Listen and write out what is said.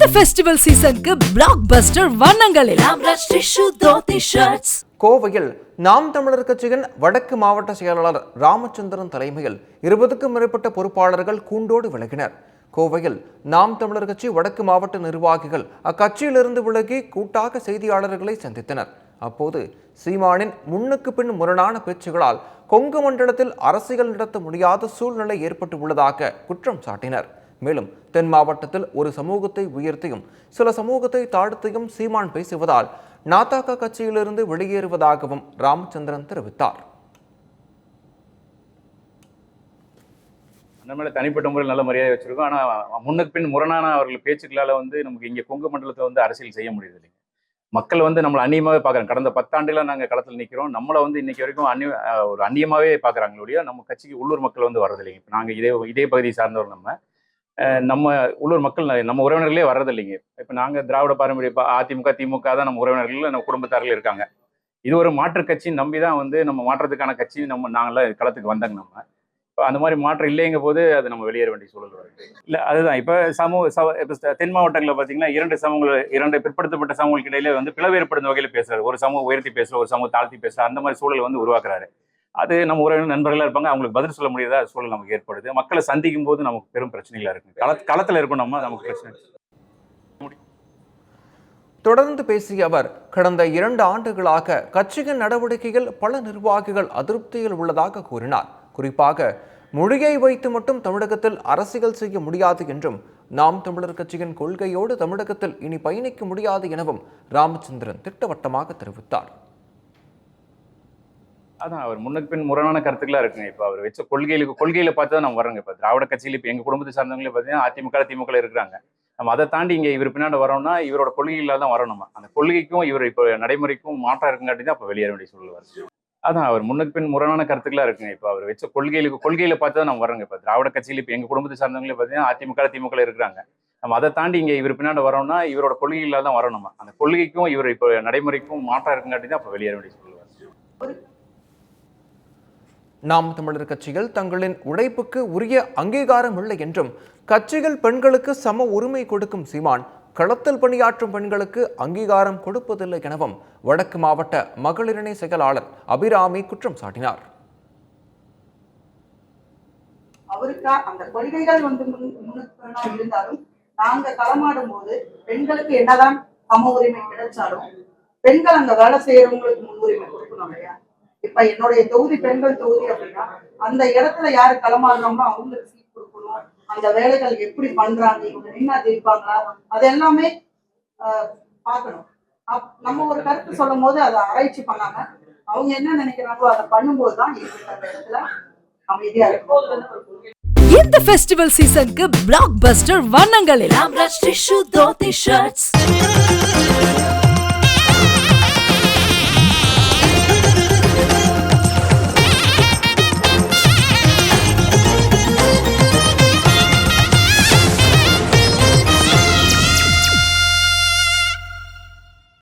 இந்த ஃபெஸ்டிவல் சீசனுக்கு பிளாக் பஸ்டர் வண்ணங்களில் கோவையில் நாம் தமிழர் கட்சியின் வடக்கு மாவட்ட செயலாளர் ராமச்சந்திரன் தலைமையில் இருபதுக்கும் மேற்பட்ட பொறுப்பாளர்கள் கூண்டோடு விலகினர். கோவையில் நாம் தமிழர் கட்சி வடக்கு மாவட்ட நிர்வாகிகள் அக்கட்சியிலிருந்து விலகி கூட்டாக செய்தியாளர்களை சந்தித்தனர். அப்போது சீமானின் முன்னுக்கு பின் முரணான பேச்சுகளால் கொங்கு மண்டலத்தில் அரசியல் நடத்த முடியாத சூழ்நிலை ஏற்பட்டு உள்ளதாக குற்றம் சாட்டினர். மேலும் தென் மாவட்டத்தில் ஒரு சமூகத்தை உயர்த்தியும் சில சமூகத்தை தாழ்த்தியும் சீமான் பேசுவதால் நாதாக கட்சியிலிருந்து வெளியேறுவதாகவும் ராமச்சந்திரன் தெரிவித்தார். அந்த தனிப்பட்ட முறையில் நல்ல மரியாதை வச்சிருக்கோம். ஆனால் முன்னுக்கு பின் முரணான அவர்கள் பேச்சுக்களால் வந்து நமக்கு இங்கே கொங்கு மண்டலத்தை வந்து அரசியல் செய்ய முடியுது இல்லைங்க மக்கள் வந்து நம்மளை அந்நியமாகவே பார்க்குறாங்க. கடந்த பத்தாண்டுல நாங்கள் களத்தில் நிற்கிறோம் நம்மளை வந்து இன்னைக்கு வரைக்கும் அந்நிய ஒரு அந்நியமாகவே பார்க்குறாங்களோடைய நம்ம கட்சிக்கு உள்ளூர் மக்கள் வந்து வரதில்லைங்க இப்போ நாங்கள் இதே இதே பகுதியை சார்ந்தவர் நம்ம. நம்ம உள்ளூர் மக்கள் நம்ம உறவினர்களே வர்றதில்லைங்க. இப்போ நாங்கள் திராவிட பாரம்பரிய அதிமுக திமுக தான் நம்ம உறவினர்கள் நம்ம குடும்பத்தார்கள் இருக்காங்க. இது ஒரு மாற்று கட்சி நம்பி தான் வந்து நம்ம மாற்றத்துக்கான கட்சி நம்ம நாங்களாம் களத்துக்கு வந்தாங்க நம்ம. இப்போ அந்த மாதிரி மாற்றம் இல்லைங்க போது அது நம்ம வெளியேற வேண்டிய சூழல் வருது. இல்லை அதுதான். இப்போ சமூக சவ இப்போ தென் மாவட்டங்களில் பார்த்தீங்கன்னா இரண்டு சமூகங்கள் இரண்டு பிற்படுத்தப்பட்ட சமூகங்களுக்கு இடையில வந்து ஏற்படும் வகையில் பேசுறாரு. ஒரு சமூகம் உயர்த்தி பேசுற ஒரு சமூகம் தாழ்த்தி பேசுற அந்த மாதிரி சூழல் வந்து உருவாக்குறாரு. அது நம்ம உறவினர் நண்பர்களாக இருப்பாங்க அவங்களுக்கு பதில் சொல்ல முடியாத சூழல் நமக்கு ஏற்படுது. மக்களை சந்திக்கும் போது நமக்கு பெரும் பிரச்சனைகளாக இருக்கு. கள களத்தில் இருக்கும் நம்ம நமக்கு பிரச்சனை. தொடர்ந்து பேசிய அவர் கடந்த இரண்டு ஆண்டுகளாக கட்சியின் நடவடிக்கையில் பல நிர்வாகிகள் அதிருப்தியில் உள்ளதாக கூறினார். குறிப்பாக மொழியை வைத்து மட்டும் தமிழகத்தில் அரசியல் செய்ய முடியாது என்றும் நாம் தமிழர் கட்சியின் கொள்கையோடு தமிழகத்தில் இனி பயணிக்க முடியாது எனவும் ராமச்சந்திரன் திட்டவட்டமாக தெரிவித்தார். அதான் அவர் முன்னுக்கு பின் முரணான கருத்துக்களாக இருக்குங்க. இப்போ அவர் வச்ச கொள்கைகளுக்கு கொள்கையில பார்த்து தான் நம்ம வரோங்க இப்போ திராவிட கட்சியில் இப்போ எங்கள் குடும்பத்தை சார்ந்தவங்களே பார்த்தீங்கன்னா அதிமுக திமுக இருக்கிறாங்க. நம்ம அதை தாண்டி இங்கே இவர் பின்னாடி வரோம்னா இவரோட கொள்கைகளால் தான் வரோம் நம்ம. அந்த கொள்கைக்கும் இவர் இப்போ நடைமுறைக்கும் மாற்றம் இருக்குங்காட்டி தான் அப்போ வெளியேற வேண்டிய சூழல் வருது. அதான் அவர் முன்னுக்கு பின் முரணான கருத்துக்களா இருக்குங்க. இப்போ அவர் வச்ச கொள்கைகளுக்கு கொள்கையில பார்த்து தான் நம்ம வரோங்க இப்போ திராவிட கட்சியில் இப்போ எங்கள் குடும்பத்தை சார்ந்தவங்களே பார்த்தீங்கன்னா அதிமுக திமுக இருக்கிறாங்க. நம்ம அதை தாண்டி இங்கே இவர் பின்னாடி வரோம்னா இவரோட கொள்கைகளால் தான் வரணும் அந்த கொள்கைக்கும் இவர் இப்போ நடைமுறைக்கும் மாற்றம் இருக்குங்காட்டி தான் அப்போ வெளியேற வேண்டிய சூழல் வருது. நாம் தமிழர் கட்சிகள் தங்களின் உழைப்புக்கு உரிய அங்கீகாரம் இல்லை என்றும் கட்சிகள் பெண்களுக்கு சம உரிமை கொடுக்கும் சீமான் களத்தில் பணியாற்றும் பெண்களுக்கு அங்கீகாரம் கொடுப்பதில்லை எனவும் வடக்கு மாவட்ட மகளிரணி செயலாளர் அபிராமி குற்றம் சாட்டினார். அவருக்கா அந்த கொள்கைகள் வந்து முன் இருந்தாலும் நாங்க களமாடும் போது பெண்களுக்கு என்னதான் சம உரிமை கிடைச்சாலும் பெண்கள் அங்க வேலை செய்யறவங்களுக்கு முன்னுரிமை கொடுக்கணும் இல்லையா? இப்ப என்னுடைய தொகுதி பெண்கள் தொகுதி அப்படின்னா அந்த இடத்துல யாரு களமாடுறாங்களோ அவங்களுக்கு சீட் கொடுக்கணும். அந்த வேலைகள் எப்படி பண்றாங்க இவங்க நின்னா ஜெயிப்பாங்களா அது எல்லாமே பார்க்கணும். அப்- நம்ம ஒரு கருத்து சொல்லும் போது அதை ஆராய்ச்சி பண்ணாம அவங்க என்ன நினைக்கிறாங்களோ அதை பண்ணும்போது தான் அந்த இடத்துல அமைதியா இருக்கும். இந்த ஃபெஸ்டிவல் சீசனுக்கு பிளாக் பஸ்டர் தோத்தி ஷர்ட்ஸ்